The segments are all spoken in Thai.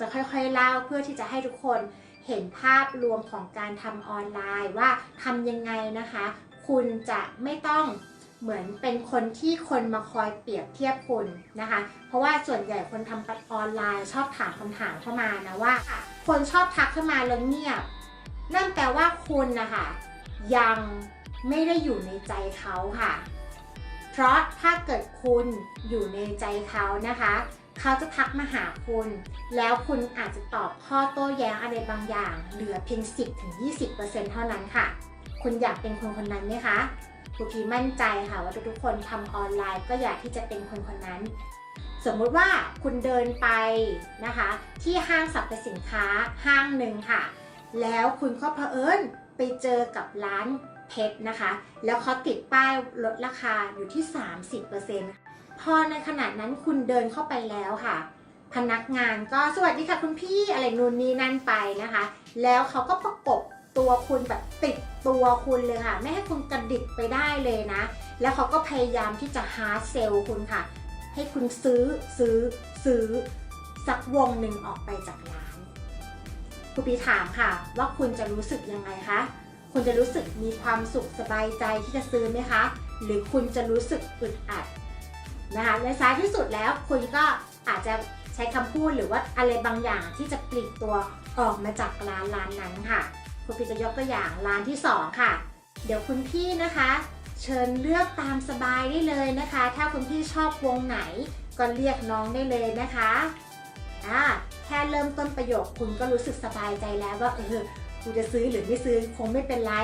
จะค่อยๆเล่าเพื่อที่จะให้ทุกคนเห็นภาพรวมของการทำออนไลน์ว่าทำยังไงนะคะ คุณจะไม่ต้องเหมือนเป็นคนที่คนมาคอยเปรียบเทียบคุณนะคะ เพราะว่าส่วนใหญ่คนทำออนไลน์ชอบถามคำถามเข้ามานะว่า คนชอบทักเข้ามาแล้วเงียบ นั่นแปลว่าคุณนะคะยังไม่ได้อยู่ในใจเขาค่ะ เพราะถ้าเกิดคุณอยู่ในใจเขานะคะ เขาจะทักมาหาคุณ แล้วคุณอาจจะตอบข้อโต้แย้งอะไรบางอย่าง เหลือเพียง 10-20%เท่านั้นค่ะ คุณอยากเป็นคนคนนั้นไหมคะครูพีมั่นใจค่ะว่าทุกๆคนทำออนไลน์ก็อยากที่จะเป็นคนคนนั้น สมมุติว่าคุณเดินไปนะคะ ที่ห้างสรรพสินค้าห้างหนึ่งค่ะ แล้วคุณก็เผอิญไปเจอกับร้านเพชรนะคะ แล้วเขาติดป้ายลดราคาอยู่ที่ 30% พอในขณะนั้นคุณเดินเข้าไปแล้วค่ะ พนักงานก็สวัสดีค่ะคุณพี่อะไรนู่นนี่นั่นไปนะคะ แล้วเขาก็ประกบตัวคุณแบบติดตัวคุณเลยค่ะ ไม่ให้คุณกระดิกไปได้เลยนะ แล้วเขาก็พยายามที่จะฮาร์ดเซลล์คุณค่ะ ให้คุณซื้อซื้อซื้อสักวงหนึ่งออกไปจากร้านคุณปีถามค่ะ ว่าคุณจะรู้สึกยังไงคะคุณจะรู้สึกมีความสุขสบายใจที่จะซื้อไหมคะ หรือคุณจะรู้สึกอึดอัด นะคะในสายที่สุดแล้วคุณก็อาจจะใช้คำพูดหรือว่าอะไรบางอย่างที่จะปลีกตัวออกมาจากร้านร้านนั้นค่ะคุณพี่จะยกตัวอย่างร้านที่สองค่ะ เดี๋ยวคุณพี่นะคะ เชิญเลือกตามสบายได้เลยนะคะ ถ้าคุณพี่ชอบวงไหนก็เรียกน้องได้เลยนะคะอ่าแค่เริ่มต้นประโยคคุณก็รู้สึกสบายใจแล้วว่าเออกูจะซื้อหรือไม่ซื้อคงไม่เป็นไร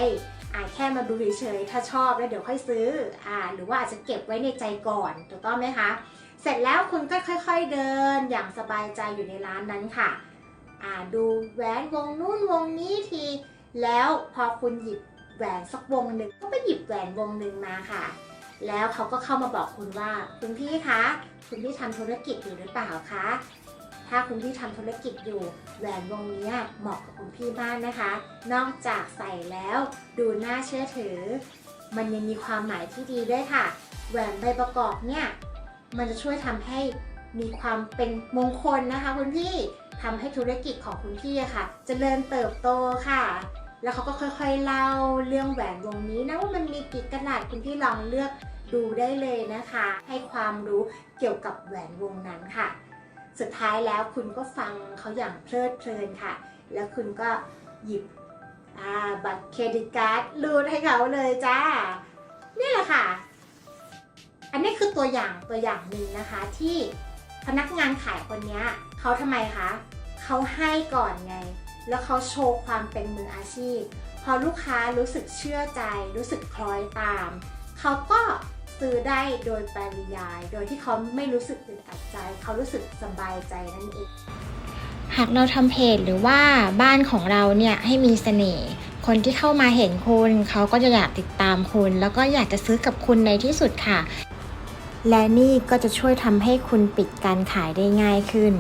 อ่าแค่มาดูเฉยๆถ้าชอบแล้วเดี๋ยวค่อยซื้ออ่าหรือว่าอาจจะเก็บไว้ในใจก่อนถูกต้องไหมคะเสร็จแล้วคุณก็ค่อย ๆเดินอย่างสบายใจอยู่ในร้านนั้นค่ะอ่าดูแหวนวงนู้นวงนี้ที แล้วพอคุณหยิบแหวนสักวงหนึ่งก็ไปหยิบแหวนวงหนึ่งมาค่ะ แล้วเขาก็เข้ามาบอกคุณว่า คุณพี่คะ คุณพี่ทำธุรกิจอยู่หรือเปล่าคะ ถ้าคุณพี่ทำธุรกิจอยู่แหวนวงนี้เหมาะกับคุณพี่มากนะคะ นอกจากใส่แล้วดูน่าเชื่อถือ มันยังมีความหมายที่ดีด้วยค่ะ แหวนใบประกอบเนี่ยมันจะช่วยทำให้มีความเป็นมงคลนะคะ คุณพี่ทำให้ธุรกิจของคุณพี่ะค่ะจเจริญเติบโตค่ะ แล้วเขาก็ค่อยๆเล่าเรื่องแหวนวงนี้นะว่ามันมีกี่กระดาษคุณพี่ลองเลือกดูได้เลยนะคะ ให้ความรู้เกี่ยวกับแหวนวงนั้นค่ะ สุดท้ายแล้วคุณก็ฟังเขาอย่างเพลิดเพลินค่ะ แล้วคุณก็หยิบบัตรเครดิตการ์ดรูดให้เขาเลยจ้า นี่แหละค่ะ อันนี้คือตัวอย่างตัวอย่างหนึ่งนะคะที่พนักงานขายคนนี้เขาทำไมคะเขาให้ก่อนไง แล้วเขาโชว์ความเป็นมืออาชีพ พอลูกค้ารู้สึกเชื่อใจ รู้สึกคล้อยตาม เขาก็ ซื้อได้โดยปริยาย โดยที่เขาไม่รู้สึกอึดอัดใจ เขารู้สึกสบายใจนั่นเอง หากเราทำเพจหรือว่าบ้านของเราเนี่ยให้มีเสน่ห์คนที่เข้ามาเห็นคุณเขาก็จะอยากติดตามคุณ แล้วก็อยากจะซื้อกับคุณในที่สุดค่ะ และนี่ก็จะช่วยทำให้คุณปิดการขายได้ง่ายขึ้น